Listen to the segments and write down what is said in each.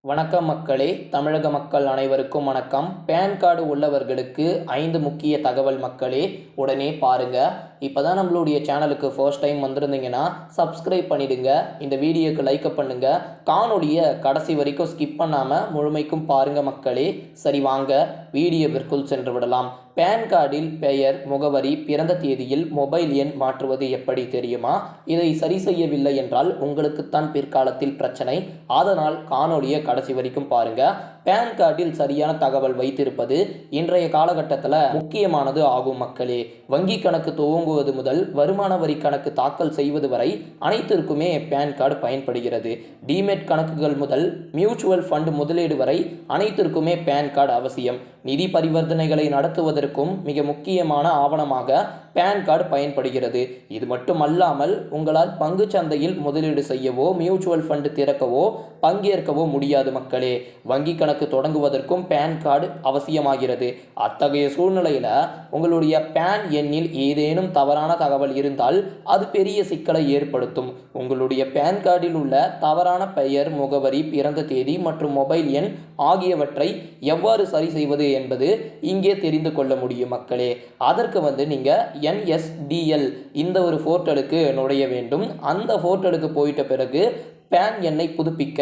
வணக்கம் மக்களே தமிழக மக்கள் அனைவருக்கும் வணக்கம். பேன் கார்டு உள்ளவர்களுக்கு ஐந்து முக்கிய தகவல் மக்களே உடனே பாருங்க. இப்போதான் நம்மளுடைய சேனலுக்கு ஃபர்ஸ்ட் டைம் வந்திருந்தீங்கன்னா சப்ஸ்கிரைப் பண்ணிடுங்க. இந்த வீடியோக்கு லைக் பண்ணுங்க. காணொலியை கடைசி வரைக்கும் ஸ்கிப் பண்ணாமல் முழுமைக்கும் பாருங்க மக்களே. சரி வாங்க. வீடியோவிற்குள் சென்று விடலாம். பேன் கார்டில் பெயர் முகவரி பிறந்த தேதியில் மொபைல் எண் மாற்றுவது எப்படி தெரியுமா? இதை சரி செய்யவில்லை என்றால் உங்களுக்குத்தான் பிற்காலத்தில் பிரச்சனை. அதனால் காணொலியை கடைசி வரைக்கும் பாருங்கள் பேன் கார்டில் சரியான தகவல் வைத்திருப்பது இன்றைய காலகட்டத்தில் முக்கியமானது ஆகும் மக்களே. வங்கி கணக்கு துவங்குவது முதல் வருமான வரி கணக்கு தாக்கல் செய்வது வரை அனைத்திற்குமே பேன் கார்டு பயன்படுகிறது. டிமெட் கணக்குகள் முதல் மியூச்சுவல் ஃபண்ட் முதலீடு வரை அனைத்திற்குமே பேன் கார்டு அவசியம். நிதி பரிவர்த்தனைகளை நடத்துவதற்கும் மிக முக்கியமான ஆவணமாக பேன் கார்டு பயன்படுகிறது. இது மட்டுமல்லாமல் உங்களால் பங்கு சந்தையில் முதலீடு செய்யவோ மியூச்சுவல் ஃபண்டு திறக்கவோ பங்கேற்கவோ முடியாது மக்களே. வங்கி கணக்கு தொடங்குவதற்கும் பேன் கார்டு அவசியமாகிறது. அத்தகைய சூழ்நிலையில் உங்களுடைய பேன் எண்ணில் ஏதேனும் தவறான தகவல் இருந்தால் அது பெரிய சிக்கலை ஏற்படுத்தும். உங்களுடைய பேன் கார்டில் உள்ள தவறான பெயர் முகவரி பிறந்த தேதி மற்றும் மொபைல் எண் ஆகியவற்றை எவ்வாறு சரி செய்வது என்பது இங்கே தெரிந்து கொள்ள முடியும் மக்களே. அதற்கு வந்து நீங்கள் என்எஸ்டிஎல் இந்த ஒரு போர்ட்டலுக்கு நுழைய வேண்டும். அந்த போர்ட்டலுக்கு போயிட்ட பிறகு பேன் எண்ணை புதுப்பிக்க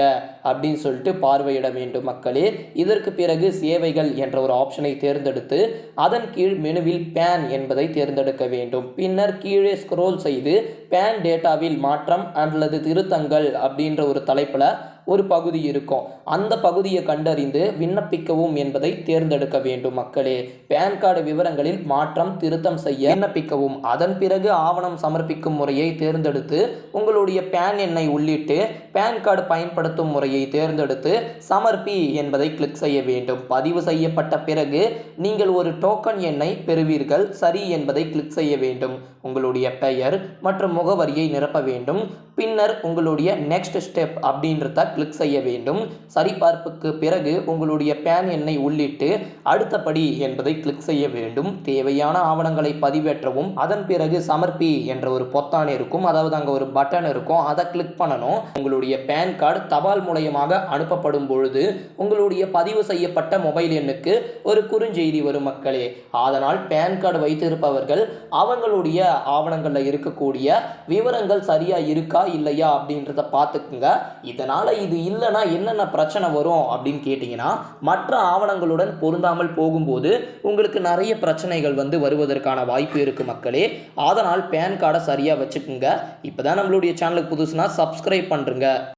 அப்படின்னு சொல்லிட்டு பார்வையிட வேண்டும் மக்களே. இதற்கு பிறகு சேவைகள் என்ற ஒரு ஆப்ஷனை தேர்ந்தெடுத்து அதன் கீழ் மெனுவில் பேன் என்பதை தேர்ந்தெடுக்க வேண்டும். பின்னர் கீழே ஸ்க்ரோல் செய்து பேன் டேட்டாவில் மாற்றம் அல்லது திருத்தங்கள் அப்படின்ற ஒரு தலைப்பில் ஒரு பகுதி இருக்கும். அந்த பகுதியை கண்டறிந்து விண்ணப்பிக்கவும் என்பதை தேர்ந்தெடுக்க வேண்டும் மக்களே. பேன் கார்டு விவரங்களில் மாற்றம் திருத்தம் செய்ய விண்ணப்பிக்கவும். அதன் பிறகு ஆவணம் சமர்ப்பிக்கும் முறையை தேர்ந்தெடுத்து உங்களுடைய பேன் எண்ணை உள்ளிட்டு பேன் கார்டு பயன்படுத்தும் முறையை தேர்ந்தெடுத்து சமர்ப்பி என்பதை கிளிக் செய்ய வேண்டும். பதிவு செய்யப்பட்ட பிறகு நீங்கள் ஒரு டோக்கன் எண்ணை பெறுவீர்கள். சரி என்பதை கிளிக் செய்ய வேண்டும். உங்களுடைய பெயர் மற்றும் முகவரியை நிரப்ப வேண்டும். பின்னர் உங்களுடைய நெக்ஸ்ட் ஸ்டெப் அப்படின்றத கிளிக் செய்ய வேண்டும். சரிபார்ப்புக்கு பிறகு உங்களுடைய பேன் எண்ணை உள்ளிட்டு அடுத்தபடி என்பதை கிளிக் செய்ய வேண்டும். தேவையான ஆவணங்களை பதிவேற்றவும் அதன் பிறகு சமர்ப்பி என்ற ஒரு பொத்தான் இருக்கும். அதாவது அங்கே ஒரு பட்டன் இருக்கும். அதை கிளிக் பண்ணணும். உங்களுடைய பேன் கார்டு தபால் மூலயமாக அனுப்பப்படும் பொழுது உங்களுடைய பதிவு செய்யப்பட்ட மொபைல் எண்ணுக்கு ஒரு குறுஞ்செய்தி வரும் மக்களே. அதனால் பேன் கார்டு வைத்திருப்பவர்கள் அவங்களுடைய ஆவணங்களில் இருக்கக்கூடிய விவரங்கள் சரியா இருக்கா இல்லையா அப்படின்றத பார்த்துக்குங்க. இதனால் இது இல்லைன்னா என்னென்ன பிரச்சனை வரும் அப்படின்னு கேட்டிங்கன்னா மற்ற ஆவணங்களுடன் பொருந்தாமல் போகும்போது உங்களுக்கு நிறைய பிரச்சனைகள் வந்து வருவதற்கான வாய்ப்பு இருக்குது மக்களே. அதனால் பேன் கார்டை சரியாக வச்சுக்குங்க. இப்போ தான் நம்மளுடைய சேனலுக்கு புதுசுனா சப்ஸ்கிரைப் nggak